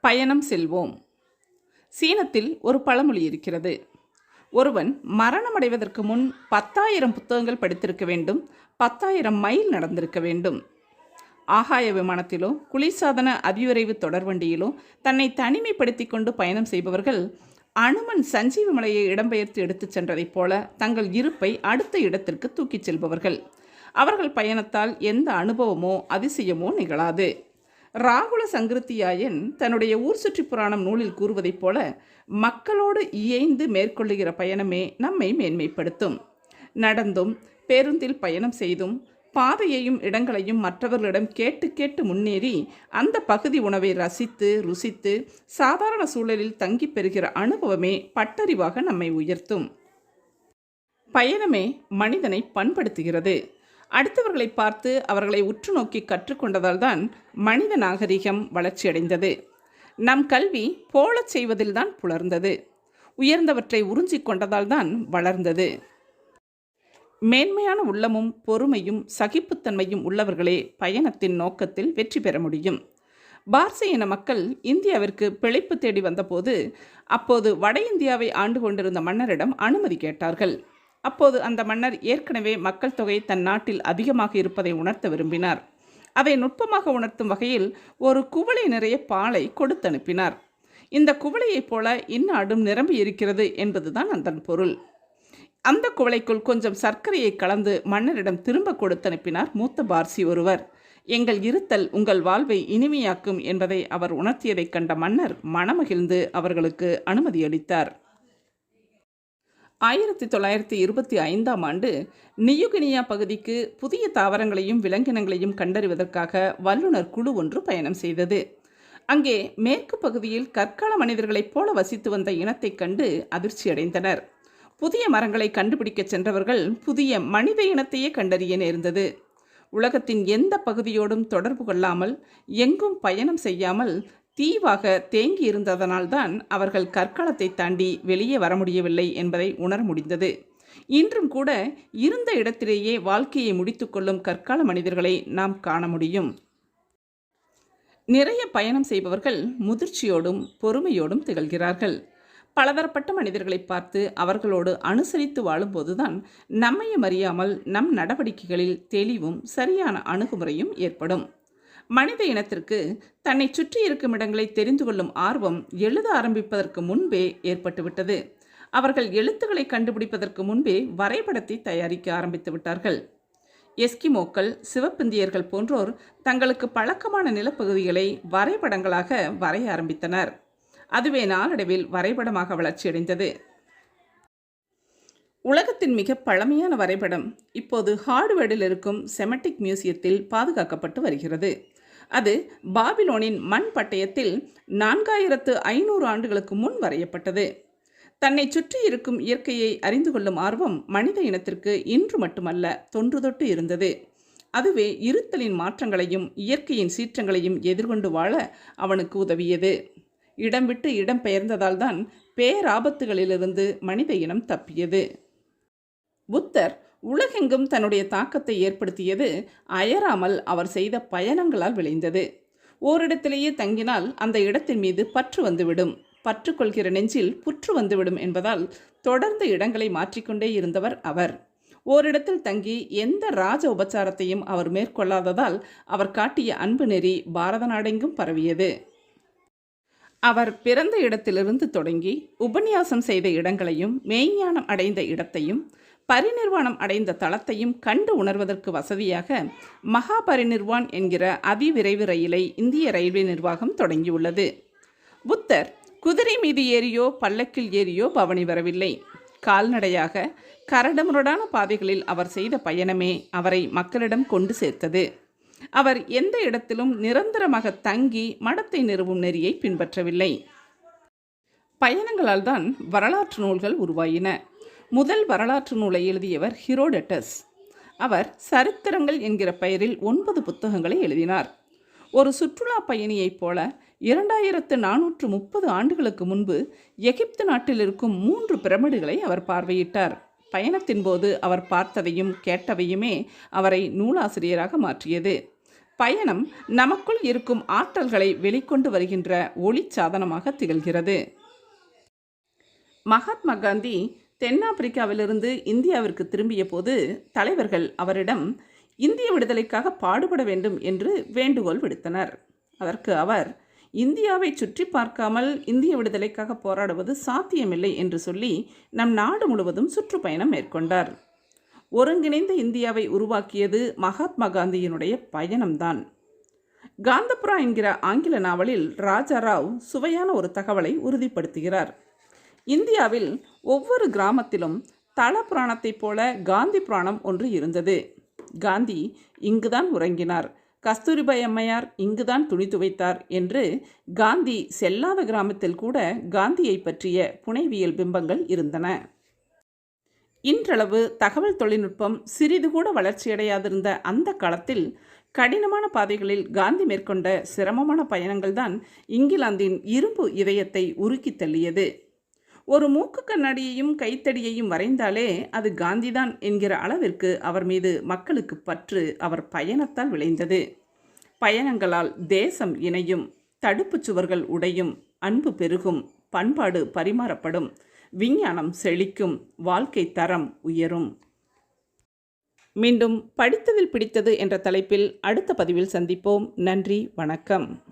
பயணம் செல்வோம். சீனத்தில் ஒரு பழமொழி இருக்கிறது. ஒருவன் மரணமடைவதற்கு முன் பத்தாயிரம் புத்தகங்கள் படித்திருக்க வேண்டும் பத்தாயிரம் மைல் நடந்திருக்க வேண்டும். ஆகாய விமானத்திலோ குளிர்சாதன அதிவிரைவு தொடர்வண்டியிலோ தன்னை தனிமைப்படுத்தி கொண்டு பயணம் செய்பவர்கள் அனுமன் சஞ்சீவ மலையை இடம்பெயர்த்து எடுத்துச் சென்றதைப் போல தங்கள் இருப்பை அடுத்த இடத்திற்கு தூக்கிச் செல்பவர்கள். அவர்கள் பயணத்தால் எந்த அனுபவமோ அதிசயமோ நிகழாது. ராகுல சங்கிருத்தியாயன் தன்னுடைய ஊர் சுற்றி புராணம் நூலில் கூறுவதைப் போல மக்களோடு இயைந்து மேற்கொள்ளுகிற பயணமே நம்மை மேன்மைப்படுத்தும். நடந்தும் பேருந்தில் பயணம் செய்தும் பாதையையும் இடங்களையும் மற்றவர்களிடம் கேட்டு கேட்டு முன்னேறி அந்த பகுதி உணவை ரசித்து ருசித்து சாதாரண சூழலில் தங்கி பெறுகிற அனுபவமே பட்டறிவாக நம்மை உயர்த்தும். பயணமே மனிதனை பண்படுத்துகிறது. அடுத்தவர்களை பார்த்து அவர்களை உற்று நோக்கி கற்றுக்கொண்டதால் தான் மனித நாகரிகம் வளர்ச்சியடைந்தது. நம் கல்வி போலச் செய்வதில்தான் புலர்ந்தது. உயர்ந்தவற்றை உறிஞ்சிக் கொண்டதால் தான் வளர்ந்தது. மேன்மையான உள்ளமும் பொறுமையும் சகிப்புத்தன்மையும் உள்ளவர்களே பயணத்தின் நோக்கத்தில் வெற்றி பெற முடியும். பார்சி இன மக்கள் இந்தியாவிற்கு பிழைப்பு தேடி வந்தபோது அப்போது வட இந்தியாவை ஆண்டு கொண்டிருந்த மன்னரிடம் அனுமதி கேட்டார்கள். அப்போது அந்த மன்னர் ஏற்கனவே மக்கள் தொகை தன் நாட்டில் அதிகமாக இருப்பதை உணர்த்த விரும்பினார். அதை நுட்பமாக உணர்த்தும் வகையில் ஒரு குவளை நிறைய பாலை கொடுத்து அனுப்பினார். இந்த குவளையைப் போல இந்நாடும் நிரம்பி இருக்கிறது என்பதுதான் அதன் பொருள். அந்த குவளைக்குள் கொஞ்சம் சர்க்கரையை கலந்து மன்னரிடம் திரும்ப கொடுத்து அனுப்பினார் மூத்த பார்சி ஒருவர். எங்கள் இருத்தல் உங்கள் வாழ்வை இனிமையாக்கும் என்பதை அவர் உணர்த்தியதைக் கண்ட மன்னர் மனமகிழ்ந்து அவர்களுக்கு அனுமதி அளித்தார். ஆயிரத்தி தொள்ளாயிரத்தி இருபத்தி ஐந்தாம் ஆண்டு நியுகினியா பகுதிக்கு புதிய தாவரங்களையும் விலங்கினங்களையும் கண்டறிவதற்காக வல்லுநர் குழு ஒன்று பயணம் செய்தது. அங்கே மேற்கு பகுதியில் கற்கால மனிதர்களைப் போல வசித்து வந்த இனத்தைக் கண்டு அதிர்ச்சியடைந்தனர். புதிய மரங்களை கண்டுபிடிக்கச் சென்றவர்கள் புதிய மனித இனத்தையே கண்டறிய நேர்ந்தது. உலகத்தின் எந்த பகுதியோடும் தொடர்பு கொள்ளாமல் எங்கும் பயணம் செய்யாமல் தீவாக தேங்கி இருந்ததனால்தான் அவர்கள் கற்காலத்தை தாண்டி வெளியே வர முடியவில்லை என்பதை உணர முடிந்தது. இன்றும் கூட இருந்த இடத்திலேயே வாழ்க்கையை முடித்துக்கொள்ளும் கற்கால மனிதர்களை நாம் காண முடியும். நிறைய பயணம் செய்பவர்கள் முதிர்ச்சியோடும் பொறுமையோடும் திகழ்கிறார்கள். பலதரப்பட்ட மனிதர்களை பார்த்து அவர்களோடு அனுசரித்து வாழும்போதுதான் நம்மையும் அறியாமல் நம் நடவடிக்கைகளில் தெளிவும் சரியான அணுகுமுறையும் ஏற்படும். மனித இனத்திற்கு தன்னை சுற்றி இருக்கும் இடங்களை தெரிந்து கொள்ளும் ஆர்வம் எழுத ஆரம்பிப்பதற்கு முன்பே ஏற்பட்டுவிட்டது அவர்கள் எழுத்துக்களை கண்டுபிடிப்பதற்கு முன்பே வரைபடத்தை தயாரிக்க ஆரம்பித்து விட்டார்கள். எஸ்கிமோக்கள் சிவப்பிந்தியர்கள் போன்றோர் தங்களுக்கு பழக்கமான நிலப்பகுதிகளை வரைபடங்களாக வரைய ஆரம்பித்தனர். அதுவே நாளடைவில் வரைபடமாக வளர்ச்சியடைந்தது. உலகத்தின் மிக பழமையான வரைபடம் இப்போது ஹார்டுவேர்டில் இருக்கும் செமட்டிக் மியூசியத்தில் பாதுகாக்கப்பட்டு வருகிறது. அது பாபிலோனின் மண் பட்டயத்தில் நான்காயிரத்து ஐநூறு ஆண்டுகளுக்கு முன் வரையப்பட்டது. தன்னை சுற்றி இருக்கும் இயற்கையை அறிந்து கொள்ளும் ஆர்வம் மனித இனத்திற்கு இன்று மட்டுமல்ல தொன்று தொட்டு இருந்தது. அதுவே இருத்தலின் மாற்றங்களையும் இயற்கையின் சீற்றங்களையும் எதிர்கொண்டு வாழ அவனுக்கு உதவியது. இடம் விட்டு இடம் பெயர்ந்ததால் தான் பேராபத்துகளிலிருந்து மனித இனம் தப்பியது. புத்தர் உலகெங்கும் தன்னுடைய தாக்கத்தை ஏற்படுத்தியது அயராமல் அவர் செய்த பயணங்களால் விளைந்தது. ஓரிடத்திலேயே தங்கினால் அந்த இடத்தின் மீது பற்று வந்துவிடும். பற்று கொள்கிற நெஞ்சில் புற்று வந்துவிடும் என்பதால் தொடர்ந்து இடங்களை மாற்றிக்கொண்டே இருந்தவர் அவர். ஓரிடத்தில் தங்கி எந்த ராஜ உபச்சாரத்தையும் அவர் மேற்கொள்ளாததால் அவர் காட்டிய அன்பு நெறி பாரத நாடெங்கும் பரவியது. அவர் பிறந்த இடத்திலிருந்து தொடங்கி உபன்யாசம் செய்த இடங்களையும் மெய்ஞானம் அடைந்த இடத்தையும் பரிநிர்வாணம் அடைந்த தளத்தையும் கண்டு உணர்வதற்கு வசதியாக மகாபரிநிர்வான் என்கிற அதிவிரைவு ரயிலை இந்திய ரயில்வே நிர்வாகம் தொடங்கியுள்ளது. புத்தர் குதிரை மீது ஏறியோ பல்லக்கில் ஏறியோ பவனி வரவில்லை. கால்நடையாக கரடுமுரடான பாதைகளில் அவர் செய்த பயணமே அவரை மக்களிடம் கொண்டு சேர்த்தது. அவர் எந்த இடத்திலும் நிரந்தரமாக தங்கி மடத்தை நிறுவும் நெறியை பின்பற்றவில்லை. பயணங்களால் தான் வரலாற்று நூல்கள் உருவாயின. முதல் வரலாற்று நூலை எழுதியவர் ஹிரோடட்டஸ். அவர் சரித்திரங்கள் என்கிற பெயரில் ஒன்பது புத்தகங்களை எழுதினார். ஒரு சுற்றுலா பயணியைப் போல இரண்டாயிரத்து நானூற்று முப்பது ஆண்டுகளுக்கு முன்பு எகிப்து நாட்டில் இருக்கும் மூன்று பிரமிடுகளை அவர் பார்வையிட்டார். பயணத்தின் போது அவர் பார்த்ததையும் கேட்டவையுமே அவரை நூலாசிரியராக மாற்றியது. பயணம் நமக்குள் இருக்கும் ஆற்றல்களை வெளிக்கொண்டு வருகின்ற ஒளி சாதனமாக திகழ்கிறது. மகாத்மா காந்தி தென்னாப்பிரிக்காவிலிருந்து இந்தியாவிற்கு திரும்பிய போது தலைவர்கள் அவரிடம் இந்திய விடுதலைக்காக பாடுபட வேண்டும் என்று வேண்டுகோள் விடுத்தனர். அதற்கு அவர் இந்தியாவை சுற்றி பார்க்காமல் இந்திய விடுதலைக்காக போராடுவது சாத்தியமில்லை என்று சொல்லி நம் நாடு முழுவதும் சுற்றுப்பயணம் மேற்கொண்டார். ஒருங்கிணைந்த இந்தியாவை உருவாக்கியது மகாத்மா காந்தியினுடைய பயணம்தான். காந்தபுரா என்கிற ஆங்கில நாவலில் ராஜாராவ் சுவையான ஒரு தகவலை உறுதிப்படுத்துகிறார். இந்தியாவில் ஒவ்வொரு கிராமத்திலும் தல புராணத்தைப் போல காந்தி புராணம் ஒன்று இருந்தது. காந்தி இங்குதான் உறங்கினார். கஸ்தூரிபாய் அம்மையார் இங்குதான் துணி துவைத்தார் என்று காந்தி செல்லாத கிராமத்தில் கூட காந்தியை பற்றிய புனைவியல் பிம்பங்கள் இருந்தன. இன்றளவு தகவல் தொழில்நுட்பம் சிறிது கூட வளர்ச்சியடையாதிருந்த அந்த காலத்தில் கடினமான பாதைகளில் காந்தி மேற்கொண்ட சிரமமான பயணங்கள்தான் இங்கிலாந்தின் இரும்பு இதயத்தை உருக்கி தள்ளியது. ஒரு மூக்கு கண்ணாடியையும் கைத்தடியையும் வரைந்தாலே அது காந்திதான் என்கிற அளவிற்கு அவர் மீது மக்களுக்கு பற்று அவர் பயணத்தால் விளைந்தது. பயணங்களால் தேசம் இணையும் தடுப்புச் சுவர்கள் உடையும் அன்பு பெருகும் பண்பாடு பரிமாறப்படும் விஞ்ஞானம் செழிக்கும் வாழ்க்கை தரம் உயரும். மீண்டும் படித்ததில் பிடித்தது என்ற தலைப்பில் அடுத்த பதிவில் சந்திப்போம். நன்றி வணக்கம்.